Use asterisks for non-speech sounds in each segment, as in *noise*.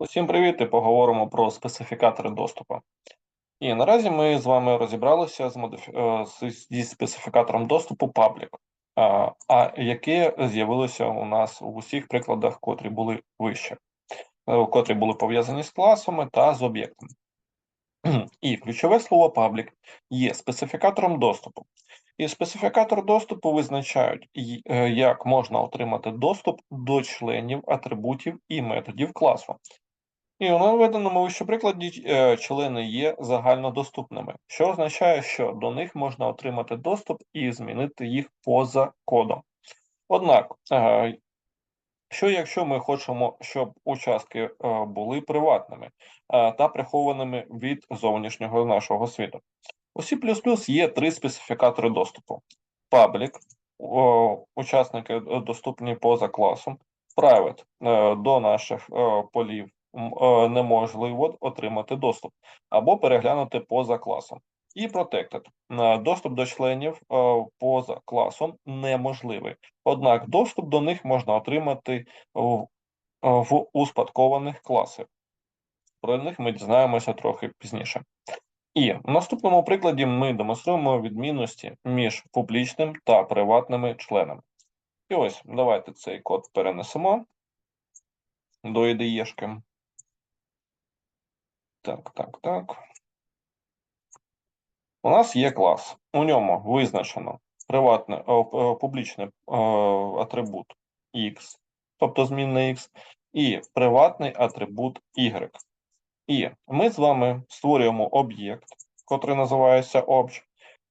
Усім привіт і поговоримо про специфікатори доступу. І наразі ми з вами розібралися з модифі... е, зі специфікатором доступу Public, а, яке з'явилося у нас у усіх прикладах, котрі були вище, е, котрі були пов'язані з класами та з об'єктами. *clears throat* І ключове слово Public є специфікатором доступу. І специфікатор доступу визначають, е, як можна отримати доступ до членів, атрибутів і методів класу. І у наведеному вище прикладі е, члени є загальнодоступними, що означає, що до них можна отримати доступ і змінити їх поза кодом. Однак, е, що якщо ми хочемо, щоб участки е, були приватними та прихованими від зовнішнього нашого світу? У C++ є три специфікатори доступу: Public, учасники доступні поза класом, Private до наших полів неможливо отримати доступ або переглянути поза класом. І Protected. Е, Доступ до членів е, поза класом неможливий. Однак доступ до них можна отримати в, в успадкованих класах. Про них ми дізнаємося трохи пізніше. І в наступному прикладі ми демонструємо відмінності між публічним та приватними членами. І ось давайте цей код перенесемо до IDE-шки. Так, так, так. У нас є клас. У ньому визначено приватне, о, о, публічний о, атрибут X, тобто змінна X, і приватний атрибут Y. І ми з вами створюємо об'єкт, котрий називається Obj,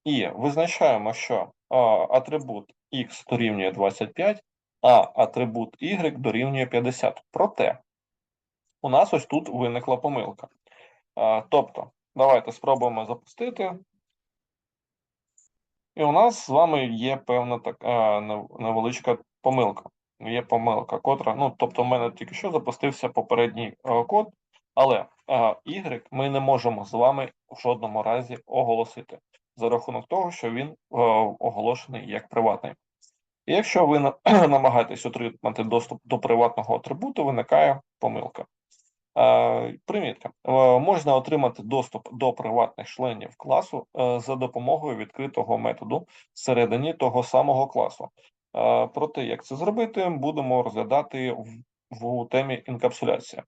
і визначаємо, що атрибут X дорівнює 25, а атрибут Y дорівнює 50. Проте у нас ось тут виникла помилка. Тобто, давайте спробуємо запустити. І у нас з вами є певна така невеличка помилка. Є помилка, котра, ну, тобто, в мене тільки що запустився попередній е, код, але е, Y ми не можемо з вами в жодному разі оголосити за рахунок того, що він е, оголошений як приватний. І якщо ви *clears throat* намагаєтесь отримати доступ до приватного атрибуту, виникає помилка. Е, Примітка. Е, Можна отримати доступ до приватних членів класу е, за допомогою відкритого методу всередині того самого класу. Про те, як це зробити, будемо розглядати в, в темі інкапсуляція.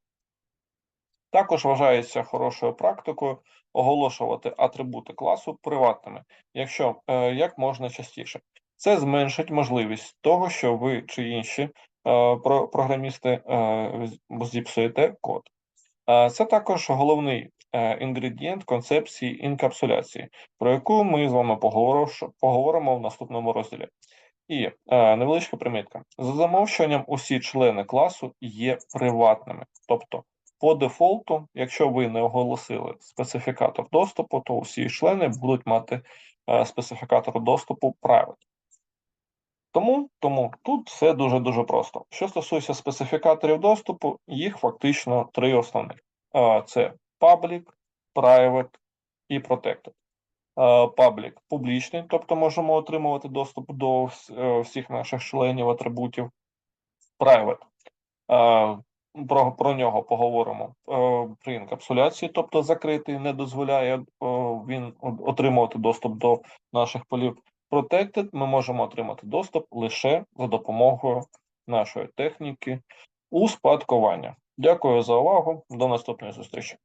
Також вважається хорошою практикою оголошувати атрибути класу приватними, якщо як можна частіше. Це зменшить можливість того, що ви чи інші програмісти зіпсуєте код. Е, Це також головний е, інгредієнт концепції інкапсуляції, про яку ми з вами поговоримо в наступному розділі. І е, невеличка примітка. За замовчуванням, усі члени класу є приватними. Тобто, по дефолту, якщо ви не оголосили специфікатор доступу, то усі члени будуть мати специфікатор доступу private. Тому, тому тут все дуже-дуже просто. Що стосується специфікаторів доступу, їх фактично три основних: Е, це public, private і protected. Public – публічний, тобто можемо отримувати доступ до е, всіх наших членів атрибутів. Private. Про, про нього поговоримо е, при інкапсуляції, тобто закритий, не дозволяє е, він отримувати доступ до наших полів. Protected ми можемо отримати доступ лише за допомогою нашої техніки успадкування. Дякую за увагу. До наступної зустрічі.